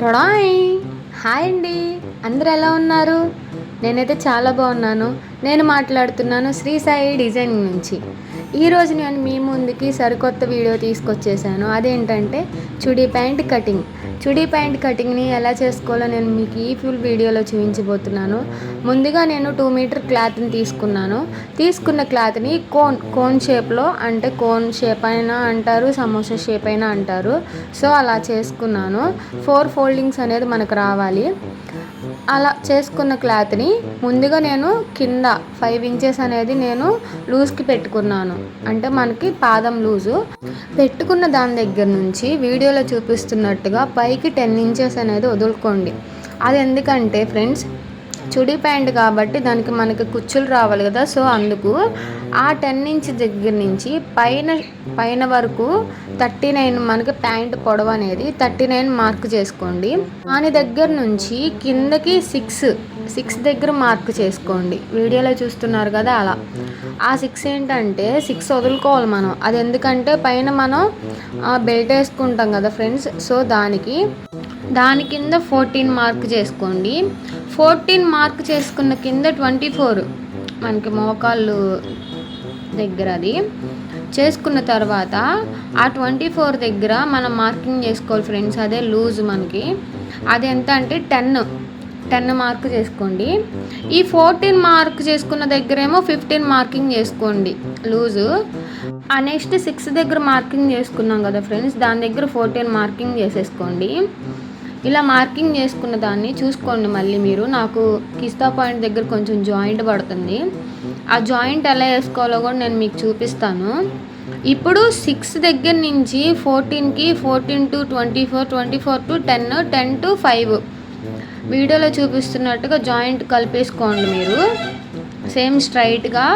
టొడాయ్ hi అండి. అందరు ఎలా ఉన్నారు? నేనైతే చాలా బాగున్నాను. నేను మాట్లాడుతున్నాను శ్రీ సాయి డిజైనింగ్ నుంచి. ఈరోజు నేను మీ ముందుకి సరికొత్త వీడియో తీసుకొచ్చేసాను. అదేంటంటే chudi pant cutting. Chudi pant కటింగ్ని ఎలా చేసుకోవాలో నేను మీకు ఈ ఫుల్ వీడియోలో చూపించబోతున్నాను. ముందుగా నేను టూ మీటర్ క్లాత్ని తీసుకున్నాను. తీసుకున్న క్లాత్ని కోన్ కోన్ షేప్లో అంటే కోన్ షేప్ అయినా అంటారు సమోసా షేప్ అయినా అంటారు. సో అలా చేసుకున్నాను. ఫోర్ ఫోల్డింగ్స్ అనేది మనకు రావాలి. అలా చేసుకున్న క్లాత్ని ముందుగా నేను కింద ఫైవ్ ఇంచెస్ అనేది నేను లూజ్కి పెట్టుకున్నాను. అంటే మనకి పాదం లూజు. పెట్టుకున్న దాని దగ్గర నుంచి వీడియోలో చూపిస్తున్నట్టుగా పైకి టెన్ ఇంచెస్ అనేది వదులుకోండి. అది ఎందుకంటే ఫ్రెండ్స్ చుడీ ప్యాంట్ కాబట్టి దానికి మనకి కుచ్చులు రావాలి కదా సో అందుకు ఆ టెన్ ఇంచ్ దగ్గర నుంచి పైన పైన వరకు థర్టీ నైన్ మనకి ప్యాంట్ పొడవు అనేది థర్టీ నైన్ మార్క్ చేసుకోండి. దాని దగ్గర నుంచి కిందకి సిక్స్ సిక్స్ దగ్గర మార్క్ చేసుకోండి. వీడియోలో చూస్తున్నారు కదా అలా. ఆ సిక్స్ ఏంటంటే సిక్స్ వదులుకోవాలి మనం. అది ఎందుకంటే పైన మనం బెల్ట్ వేసుకుంటాం కదా ఫ్రెండ్స్ సో దానికి దాని కింద ఫోర్టీన్ మార్క్ చేసుకోండి. ఫోర్టీన్ మార్క్ చేసుకున్న కింద ట్వంటీ ఫోర్ మనకి మోకాళ్ళు దగ్గర అది చేసుకున్న తర్వాత ఆ ట్వంటీ ఫోర్ దగ్గర మనం మార్కింగ్ చేసుకోవాలి ఫ్రెండ్స్ అదే లూజ్ మనకి. అది ఎంత అంటే టెన్ టెన్ మార్క్ చేసుకోండి. ఈ ఫోర్టీన్ మార్క్ చేసుకున్న దగ్గరేమో ఫిఫ్టీన్ మార్కింగ్ చేసుకోండి లూజు. ఆ నెక్స్ట్ సిక్స్ దగ్గర మార్కింగ్ చేసుకున్నాం కదా ఫ్రెండ్స్ దాని దగ్గర ఫోర్టీన్ మార్కింగ్ చేసేసుకోండి. ఇలా మార్కింగ్ చేసుకున్న దాన్ని చూసుకోండి మళ్ళీ మీరు. నాకు కిస్తా పాయింట్ దగ్గర కొంచెం జాయింట్ పడుతుంది. ఆ జాయింట్ ఎలా వేసుకోవాలో కూడా నేను మీకు చూపిస్తాను. ఇప్పుడు సిక్స్ దగ్గర నుంచి ఫోర్టీన్కి fourteen to twenty four twenty four to ten ten to five. వీడియోలో చూపిస్తున్నట్టుగా జాయింట్ కలిపేసుకోండి మీరు. సేమ్ స్ట్రైట్గా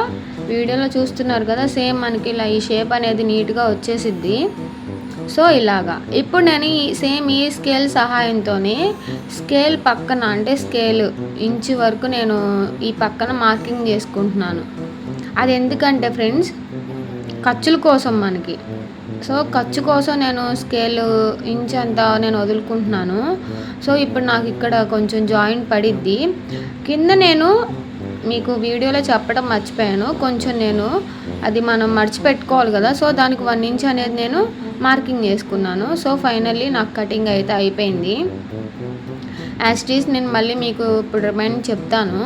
వీడియోలో చూస్తున్నారు కదా సేమ్ మనకి ఇలా ఈ షేప్ అనేది నీట్గా వచ్చేసిద్ది. సో ఇలాగా. ఇప్పుడు నేను ఈ సేమ్ ఈ స్కేల్ సహాయంతోనే స్కేల్ పక్కన అంటే స్కేల్ ఇంచు వరకు నేను ఈ పక్కన మార్కింగ్ చేసుకుంటున్నాను. అది ఎందుకంటే ఫ్రెండ్స్ ఖర్చుల కోసం మనకి. సో ఖర్చు కోసం నేను స్కేల్ ఇంచ్ అంతా నేను వదులుకుంటున్నాను. సో ఇప్పుడు నాకు ఇక్కడ కొంచెం జాయింట్ పడిద్ది. కింద నేను మీకు వీడియోలో చెప్పడం మర్చిపోయాను. కొంచెం నేను అది మనం మర్చిపెట్టుకోవాలి కదా. సో దానికి వన్ ఇంచ్ అనేది నేను మార్కింగ్ చేసుకున్నాను. సో ఫైనల్లీ నాకు కటింగ్ అయితే అయిపోయింది. యాస్టీస్ నేను మళ్ళీ మీకు ఇప్పుడు రిమైండ్ చెప్తాను.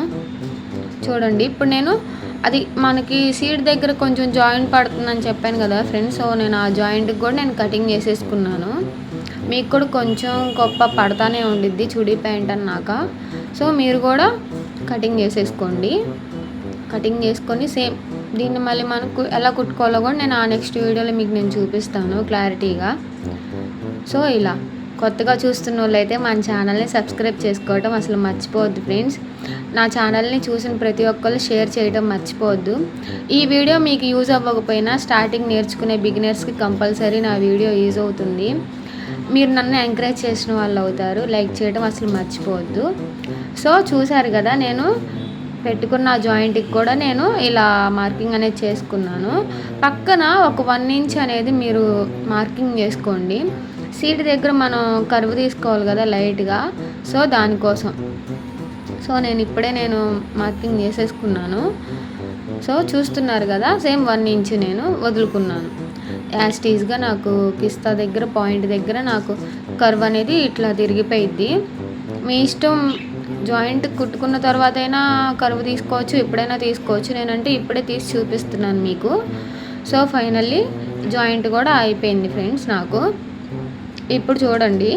చూడండి ఇప్పుడు నేను అది మనకి సీట్ దగ్గర కొంచెం జాయింట్ పడుతుందని చెప్పాను కదా ఫ్రెండ్స్ సో నేను ఆ జాయింట్కి కూడా నేను కటింగ్ చేసేసుకున్నాను. మీకు కూడా కొంచెం గొప్ప పడతానే ఉండిద్ది చుడీ ప్యాంట్ అన్నాక. సో మీరు కూడా కటింగ్ చేసేసుకోండి. కటింగ్ చేసుకొని సేమ్ దీన్ని మళ్ళీ మనకు ఎలా కుట్టుకోవాలో కూడా నేను ఆ నెక్స్ట్ వీడియోలో మీకు నేను చూపిస్తాను క్లారిటీగా సో ఇలా కొత్తగా చూస్తున్న వాళ్ళైతే మన ఛానల్ని సబ్స్క్రైబ్ చేసుకోవడం అసలు మర్చిపోవద్దు ఫ్రెండ్స్ నా ఛానల్ని చూసిన ప్రతి ఒక్కరు షేర్ చేయడం మర్చిపోవద్దు. ఈ వీడియో మీకు యూజ్ అవ్వకపోయినా స్టార్టింగ్ నేర్చుకునే బిగినర్స్కి కంపల్సరీ నా వీడియో యూజ్ అవుతుంది. మీరు నన్ను ఎంకరేజ్ చేసిన వాళ్ళు అవుతారు. లైక్ చేయడం అసలు మర్చిపోవద్దు. సో చూసారు కదా నేను పెట్టుకున్న జాయింట్కి కూడా నేను ఇలా మార్కింగ్ అనేది చేసుకున్నాను. పక్కన ఒక వన్ ఇంచ్ అనేది మీరు మార్కింగ్ చేసుకోండి. సీట్ దగ్గర మనం కరువు తీసుకోవాలి కదా లైట్గా సో దానికోసం. సో నేను ఇప్పుడే నేను మార్కింగ్ చేసేసుకున్నాను. సో చూస్తున్నారు కదా సేమ్ వన్ ఇంచ్ నేను వదులుకున్నాను. యాస్టీస్గా నాకు కిస్తా దగ్గర పాయింట్ దగ్గర నాకు కర్వ్ అనేది ఇట్లా తిరిగిపోయిద్ది. మీ ఇష్టం జాయింట్ కుట్టుకున్న తర్వాత అయినా కరువు తీసుకోవచ్చు ఎప్పుడైనా తీసుకోవచ్చు. నేనంటే ఇప్పుడే తీసి చూపిస్తున్నాను మీకు. సో ఫైనల్లీ జాయింట్ కూడా అయిపోయింది ఫ్రెండ్స్ నాకు. ఇప్పుడు చూడండి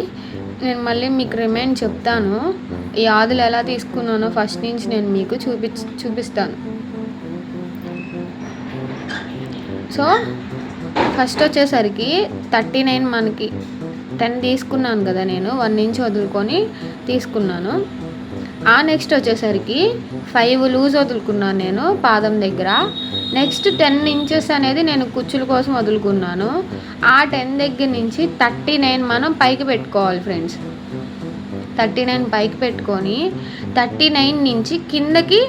నేను మళ్ళీ మీకు రిమైండ్ చెప్తాను. ఈ ఆదులు ఎలా తీసుకున్నానో ఫస్ట్ నుంచి నేను మీకు చూపి చూపిస్తాను. సో ఫస్ట్ వచ్చేసరికి థర్టీ నైన్ మనకి టెన్ తీసుకున్నాను కదా నేను వన్ ఇంచ్ వదులుకొని తీసుకున్నాను. ఆ నెక్స్ట్ వచ్చేసరికి ఫైవ్ లూజ్ వదులుకున్నాను నేను పాదం దగ్గర. నెక్స్ట్ టెన్ ఇంచెస్ అనేది నేను కుచ్చుల కోసం వదులుకున్నాను. ఆ టెన్ దగ్గర నుంచి థర్టీ నైన్ మనం పైకి పెట్టుకోవాలి ఫ్రెండ్స్. థర్టీ నైన్ పైకి పెట్టుకొని థర్టీ నైన్ నుంచి కిందకి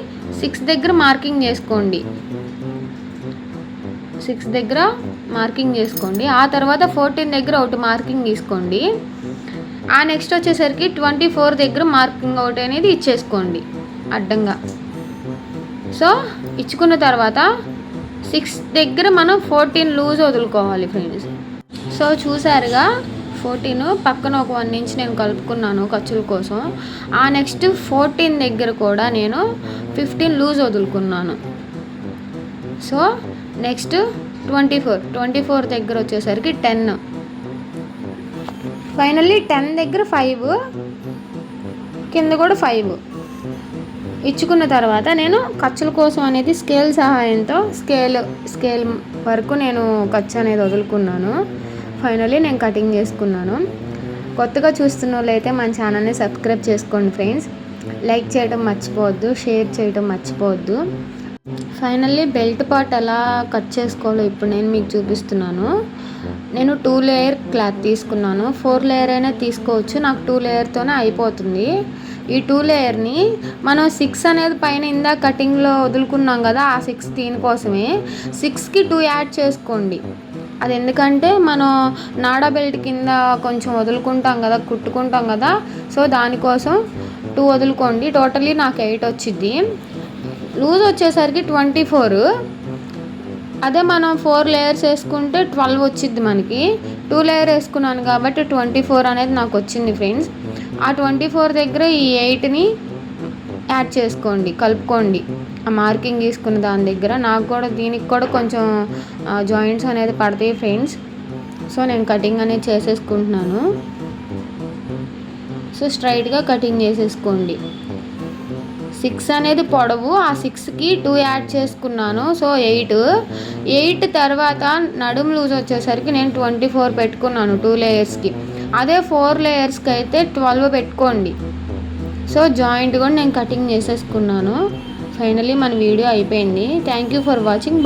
సిక్స్ దగ్గర మార్కింగ్ చేసుకోండి. సిక్స్ దగ్గర మార్కింగ్ చేసుకోండి. ఆ తర్వాత ఫోర్టీన్ దగ్గర ఒకటి మార్కింగ్ తీసుకోండి. ఆ నెక్స్ట్ వచ్చేసరికి ట్వంటీ ఫోర్ దగ్గర మార్కింగ్ ఒకటి అనేది ఇచ్చేసుకోండి. అడ్డంగా. సో ఇచ్చుకున్న తర్వాత సిక్స్ దగ్గర మనం ఫోర్టీన్ లూజ్ వదులుకోవాలి ఫ్రెండ్స్. సో చూసారుగా ఫోర్టీన్ పక్కన ఒక వన్ ఇంచ్ నేను కలుపుకున్నాను ఖర్చుల కోసం. ఆ నెక్స్ట్ ఫోర్టీన్ దగ్గర కూడా నేను fifteen loose వదులుకున్నాను. So next twenty four. Twenty four దగ్గర వచ్చేసరికి టెన్. ఫైనల్లీ టెన్ దగ్గర ఫైవ్. కింద కూడా ఫైవ్. ఇచ్చుకున్న తర్వాత నేను ఖర్చుల కోసం అనేది స్కేల్ సహాయంతో స్కేల్ స్కేల్ వరకు నేను ఖర్చు అనేది వదులుకున్నాను. ఫైనలీ నేను కటింగ్ చేసుకున్నాను. కొత్తగా చూస్తున్న వాళ్ళైతే మన ఛానల్ని సబ్స్క్రైబ్ చేసుకోండి ఫ్రెండ్స్. లైక్ చేయడం మర్చిపోవద్దు షేర్ చేయడం మర్చిపోవద్దు. ఫైనల్లీ బెల్ట్ పార్ట్ ఎలా కట్ చేసుకోవాలో ఇప్పుడు నేను మీకు చూపిస్తున్నాను. నేను టూ లేయర్ క్లాత్ తీసుకున్నాను. ఫోర్ లేయర్ అయినా తీసుకోవచ్చు. నాకు టూ లేయర్తోనే అయిపోతుంది. ఈ టూ లేయర్ని మనం సిక్స్ అనేది పైన ఇందా కటింగ్లో వదులుకున్నాం కదా ఆ సిక్స్ దీనికోసమే సిక్స్కి టూ యాడ్ చేసుకోండి. అది ఎందుకంటే మనం నాడా బెల్ట్ కింద కొంచెం వదులుకుంటాం కదా కుట్టుకుంటాం కదా సో దానికోసం టూ వదులుకోండి. టోటలీ నాకు ఎయిట్ వచ్చింది. లూజ్ వచ్చేసరికి ట్వంటీ ఫోర్. అదే మనం ఫోర్ లేయర్స్ వేసుకుంటే ట్వెల్వ్ వచ్చింది మనకి. టూ లేయర్ వేసుకున్నాను కాబట్టి ట్వంటీ ఫోర్ అనేది నాకు వచ్చింది ఫ్రెండ్స్. ఆ ట్వంటీ ఫోర్ దగ్గర ఈ ఎయిట్ని యాడ్ చేసుకోండి కలుపుకోండి. ఆ మార్కింగ్ తీసుకున్న దాని దగ్గర. నాకు కూడా దీనికి కూడా కొంచెం జాయింట్స్ అనేది పడతాయి ఫ్రెండ్స్. సో నేను కటింగ్ అనేది చేసేసుకుంటున్నాను. సో స్ట్రైట్గా కటింగ్ చేసేసుకోండి. సిక్స్ అనేది పొడవు. ఆ సిక్స్కి టూ యాడ్ చేసుకున్నాను. So eight. ఎయిట్ తర్వాత నడుం లూజ్ వచ్చేసరికి నేను ట్వంటీ ఫోర్ పెట్టుకున్నాను టూ లేయర్స్కి అదే ఫోర్ లేయర్స్కి అయితే ట్వెల్వ్ పెట్టుకోండి. సో జాయింట్ కూడా నేను కటింగ్ చేసేసుకున్నాను. ఫైనలీ మన వీడియో అయిపోయింది. Thank you for watching